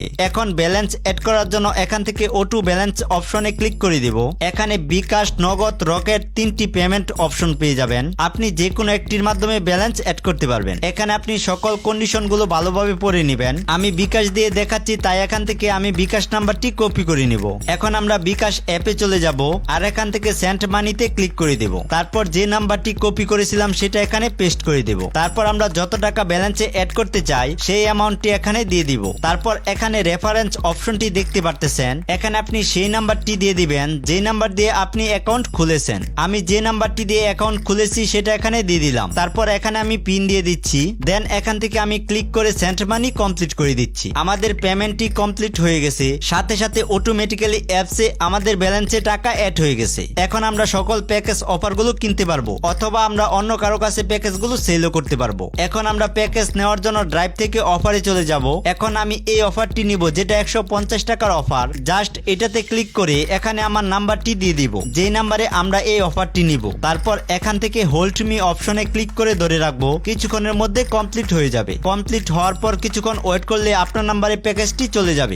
এখন balance add করার জন্য এখান থেকে ওটু ব্যালেন্স অপশনে ক্লিক করে দিব। এখানে বিকাশ, নগদ রকেট তিনটি পেমেন্ট অপশন পেয়ে যাবেন। আপনি যে কোনো একটির মাধ্যমে ব্যালেন্স অ্যাড করতে পারবেন। এখানে আপনি সকল কন্ডিশনগুলো ভালোভাবে পড়ে নেবেন। আমি বিকাশ দিয়ে দেখাচ্ছি, তাই এখান থেকে আমি বিকাশ নাম্বারটি কপি করে নিব। এখন আমরা বিকাশ অ্যাপে চলে যাব আর এখান থেকে সেন্ট মানিতে ক্লিক করে দেব। তারপর যে নাম্বারটি কপি করেছিলাম, সেটা এখানে পেস্ট করে দেব। তারপর আমরা যত টাকা ব্যালেন্সে অ্যাড করতে চাই, সেই অ্যামাউন্টটি এখানে দিয়ে দিব। তারপর এখানে রেফারেন্স অপশনটি দেখতে পারতেছেন। এখানে আপনি সেই নাম্বারটি দিয়ে দিবেন যে নাম্বার দিয়ে আপনি অ্যাকাউন্ট খুলেছেন। আমি যে নাম্বারটি দিয়ে অ্যাকাউন্ট খুলেছি সেটা এখানে দিয়ে দিলাম। তারপর এখানে আমি পিন দিয়ে দিচ্ছি। দেন এখান থেকে আমি ক্লিক করে সেন্ট মানি কমপ্লিট করে দিচ্ছি। আমাদের পেমেন্টটি কমপ্লিট হয়ে গেছে। সাথে সাথে অটোমেটিক্যালি অ্যাপসে আমাদের ব্যালেন্সে টাকা অ্যাড হয়ে গেছে। এখন আমরা সকল প্যাকেজ অফারগুলো কিনতে পারব, অথবা আমরা অন্য কারও কাছে প্যাকেজগুলো সেলও করতে পারব। এখন আমরা প্যাকেজ নেওয়ার জন্য ড্রাইভ থেকে অফারে চলে যাব। এখন আমি এই অফারটি নিব, যেটা একশো পঞ্চাশ টাকার অফার জাস্ট এটাতে ক্লিক করে এখানে আমার নাম্বারটি দিয়ে দিব। যেই নাম্বারে আমরা এই অফারটি নিব। তারপর এখান থেকে হোল্ড মি অপশনে ক্লিক করে ধরে রাখব। কিছুক্ষণের মধ্যে কমপ্লিট হয়ে যাবে। কমপ্লিট হওয়ার পর কিছুক্ষণ ওয়েট করলে আপনার নাম্বারে প্যাকেজটি চলে যাবে।